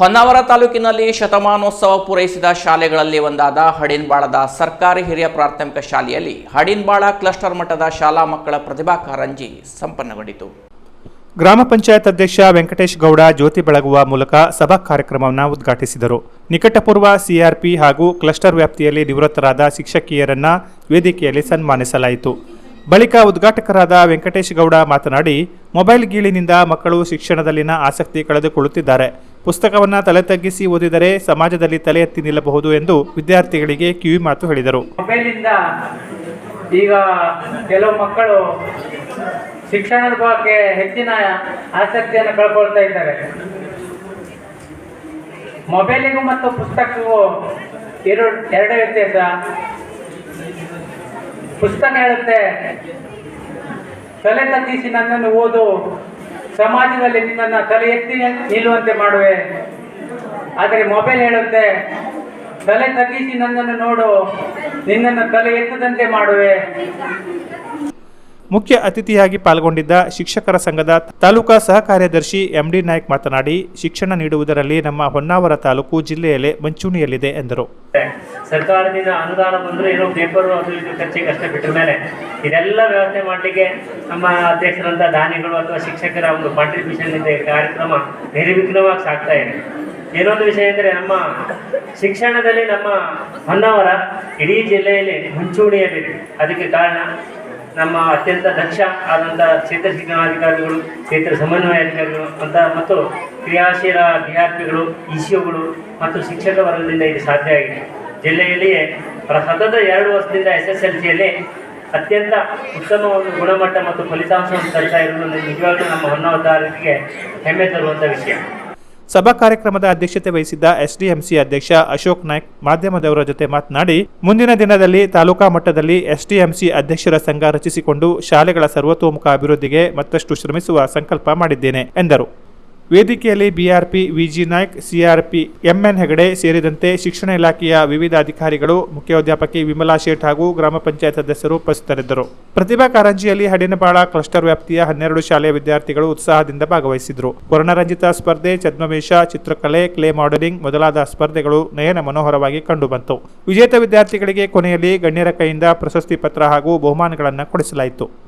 ಹೊನ್ನಾವರ ತಾಲೂಕಿನಲ್ಲಿ ಶತಮಾನೋತ್ಸವ ಪೂರೈಸಿದ ಶಾಲೆಗಳಲ್ಲಿ ಒಂದಾದ ಹಡಿನ್ಬಾಳದ ಸರ್ಕಾರಿ ಹಿರಿಯ ಪ್ರಾಥಮಿಕ ಶಾಲೆಯಲ್ಲಿ ಹಡಿನ್ಬಾಳ ಕ್ಲಸ್ಟರ್ ಮಟ್ಟದ ಶಾಲಾ ಮಕ್ಕಳ ಪ್ರತಿಭಾ ಕಾರಂಜಿ ಸಂಪನ್ನಗೊಂಡಿತು. ಗ್ರಾಮ ಪಂಚಾಯತ್ ಅಧ್ಯಕ್ಷ ವೆಂಕಟೇಶ್ ಗೌಡ ಜ್ಯೋತಿ ಬೆಳಗುವ ಮೂಲಕ ಸಭಾ ಕಾರ್ಯಕ್ರಮವನ್ನು ಉದ್ಘಾಟಿಸಿದರು. ನಿಕಟಪೂರ್ವ ಸಿಆರ್ಪಿ ಹಾಗೂ ಕ್ಲಸ್ಟರ್ ವ್ಯಾಪ್ತಿಯಲ್ಲಿ ನಿವೃತ್ತರಾದ ಶಿಕ್ಷಕಿಯರನ್ನ ವೇದಿಕೆಯಲ್ಲಿ ಸನ್ಮಾನಿಸಲಾಯಿತು. ಬಳಿಕ ಉದ್ಘಾಟಕರಾದ ವೆಂಕಟೇಶ್ ಗೌಡ ಮಾತನಾಡಿ, ಮೊಬೈಲ್ ಗೀಳಿನಿಂದ ಮಕ್ಕಳು ಶಿಕ್ಷಣದಲ್ಲಿನ ಆಸಕ್ತಿ ಕಳೆದುಕೊಳ್ಳುತ್ತಿದ್ದಾರೆ. ಪುಸ್ತಕವನ್ನು ತಲೆ ತಗ್ಗಿಸಿ ಓದಿದರೆ ಸಮಾಜದಲ್ಲಿ ತಲೆ ಎತ್ತಿ ನಿಲ್ಲಬಹುದು ಎಂದು ವಿದ್ಯಾರ್ಥಿಗಳಿಗೆ ಕಿವಿ ಮಾತು ಹೇಳಿದರು. ಮೊಬೈಲಿಂದ ಈಗ ಕೆಲವು ಮಕ್ಕಳು ಶಿಕ್ಷಣದ ಬಗ್ಗೆ ಹೆಚ್ಚಿನ ಆಸಕ್ತಿಯನ್ನು ಕಳ್ಕೊಳ್ತಾ ಇದ್ದಾರೆ. ಮೊಬೈಲಿಗೂ ಮತ್ತು ಪುಸ್ತಕಕ್ಕೂ ಎರಡು ಎರಡೇ ವ್ಯತ್ಯಾಸ. ಪುಸ್ತಕ ಹೇಳುತ್ತೆ, ತಲೆ ತಗ್ಗಿಸಿ ನನ್ನನ್ನು ಓದು ಸಮಾಜದಲ್ಲಿ ನಿನ್ನನ್ನು ತಲೆ ಎತ್ತಿ ನಿಲ್ಲುವಂತೆ ಮಾಡುವೆ. ಆದರೆ ಮೊಬೈಲ್ ಹೇಳುತ್ತೆ, ತಲೆ ತಗ್ಗಿಸಿ ನನ್ನನ್ನು ನೋಡು, ನಿನ್ನನ್ನು ತಲೆ ಎತ್ತದಂತೆ ಮಾಡುವೆ. ಮುಖ್ಯ ಅತಿಥಿಯಾಗಿ ಪಾಲ್ಗೊಂಡಿದ್ದ ಶಿಕ್ಷಕರ ಸಂಘದ ತಾಲೂಕಾ ಸಹ ಕಾರ್ಯದರ್ಶಿ ಎಂಡಿ ನಾಯ್ಕ್ ಮಾತನಾಡಿ, ಶಿಕ್ಷಣ ನೀಡುವುದರಲ್ಲಿ ನಮ್ಮ ಹೊನ್ನಾವರ ತಾಲೂಕು ಜಿಲ್ಲೆಯಲ್ಲೇ ಮುಂಚೂಣಿಯಲ್ಲಿದೆ ಎಂದರು. ಸರ್ಕಾರದಿಂದ ಅನುದಾನ ಬಂದರೂ ಏನೋ ಪೇಪರ್ ಅದು ಇದು ಖರ್ಚಿಗೆ ಅಷ್ಟೇ ಬಿಟ್ಟ ಮೇಲೆ ಇದೆಲ್ಲ ವ್ಯವಸ್ಥೆ ಮಾಡಲಿಕ್ಕೆ ನಮ್ಮ ಅಧ್ಯಕ್ಷರಂತ ದಾನಿಗಳು ಅಥವಾ ಶಿಕ್ಷಕರ ಒಂದು ಕಾಂಟ್ರಿಬ್ಯೂಷನ್ ಇದೆ, ಕಾರ್ಯಕ್ರಮ ನಿರ್ವಿಘ್ನವಾಗಿ ಸಾಗ್ತಾ ಇದೆ. ಏನೊಂದು ವಿಷಯ ಅಂದರೆ ನಮ್ಮ ಶಿಕ್ಷಣದಲ್ಲಿ ನಮ್ಮ ಹೊನ್ನಾವರ ಇಡೀ ಜಿಲ್ಲೆಯಲ್ಲಿ ಮುಂಚೂಣಿಯಲ್ಲಿದೆ. ಅದಕ್ಕೆ ಕಾರಣ ನಮ್ಮ ಅತ್ಯಂತ ದಕ್ಷ ಆದಂಥ ಕ್ಷೇತ್ರ ಶಿಕ್ಷಣಾಧಿಕಾರಿಗಳು, ಕ್ಷೇತ್ರ ಸಮನ್ವಯ ಅಧಿಕಾರಿಗಳು ಅಂತ ಮತ್ತು ಕ್ರಿಯಾಶೀಲ ಡಿ ಆರ್ ಪಿಗಳು ಇಸಿಒಗಳು ಮತ್ತು ಶಿಕ್ಷಕ ವರ್ಗದಿಂದ ಇದು ಸಾಧ್ಯ ಆಗಿದೆ. ಜಿಲ್ಲೆಯಲ್ಲಿಯೇ ಸತತ ಎರಡು ವರ್ಷದಿಂದ ಎಸ್ ಎಸ್ ಎಲ್ ಸಿಯಲ್ಲಿ ಅತ್ಯಂತ ಉತ್ತಮ ಒಂದು ಗುಣಮಟ್ಟ ಮತ್ತು ಫಲಿತಾಂಶವನ್ನು ತರ್ತಾ ಇರುವುದು ನಿಜವಾಗ್ಲೂ ನಮ್ಮ ಹೊನ್ನಾವರ ತಾಲೂಕಿಗೆ ಹೆಮ್ಮೆ ತರುವಂಥ ವಿಷಯ. ಸಭಾ ಕಾರ್ಯಕ್ರಮದ ಅಧ್ಯಕ್ಷತೆ ವಹಿಸಿದ್ದ ಎಸ್ಡಿಎಂಸಿ ಅಧ್ಯಕ್ಷ ಅಶೋಕ್ ನಾಯ್ಕ್ ಮಾಧ್ಯಮದವರ ಜೊತೆ ಮಾತನಾಡಿ, ಮುಂದಿನ ದಿನದಲ್ಲಿ ತಾಲೂಕಾ ಮಟ್ಟದಲ್ಲಿ ಎಸ್ಡಿಎಂಸಿ ಅಧ್ಯಕ್ಷರ ಸಂಘ ರಚಿಸಿಕೊಂಡು ಶಾಲೆಗಳ ಸರ್ವತೋಮುಖ ಅಭಿವೃದ್ಧಿಗೆ ಮತ್ತಷ್ಟು ಶ್ರಮಿಸುವ ಸಂಕಲ್ಪ ಮಾಡಿದ್ದೇನೆ, ಎಂದರು. ವೇದಿಕೆಯಲ್ಲಿ BRP, V G Naik, CRP, M N Hegde ಸೇರಿದಂತೆ ಶಿಕ್ಷಣ ಇಲಾಖೆಯ ವಿವಿಧ ಅಧಿಕಾರಿಗಳು ಮುಖ್ಯೋಧ್ಯಾಪಕಿ ವಿಮಲಾ ಶೇಟ್ ಹಾಗೂ ಗ್ರಾಮ ಪಂಚಾಯತ್ ಸದಸ್ಯರು ಉಪಸ್ಥಿತರಿದ್ದರು. ಪ್ರತಿಭಾ ಕಾರಂಜಿಯಲ್ಲಿ ಹಡಿನಬಾಳ ಕ್ಲಸ್ಟರ್ ವ್ಯಾಪ್ತಿಯ ಹನ್ನೆರಡು ಶಾಲೆಯ ವಿದ್ಯಾರ್ಥಿಗಳು ಉತ್ಸಾಹದಿಂದ ಭಾಗವಹಿಸಿದರು. ವರ್ಣರಂಜಿತ ಸ್ಪರ್ಧೆ, ಛದ್ಮವೇಷ, ಚಿತ್ರಕಲೆ, ಕ್ಲೇ ಮಾಡೆಲಿಂಗ್ ಮೊದಲಾದ ಸ್ಪರ್ಧೆಗಳು ನಯನ ಮನೋಹರವಾಗಿ ಕಂಡುಬಂತು. ವಿಜೇತ ವಿದ್ಯಾರ್ಥಿಗಳಿಗೆ ಕೊನೆಯಲ್ಲಿ ಗಣ್ಯರ ಕೈಯಿಂದ ಪ್ರಶಸ್ತಿ ಪತ್ರ ಹಾಗೂ ಬಹುಮಾನಗಳನ್ನು ಕೊಡಿಸಲಾಯಿತು.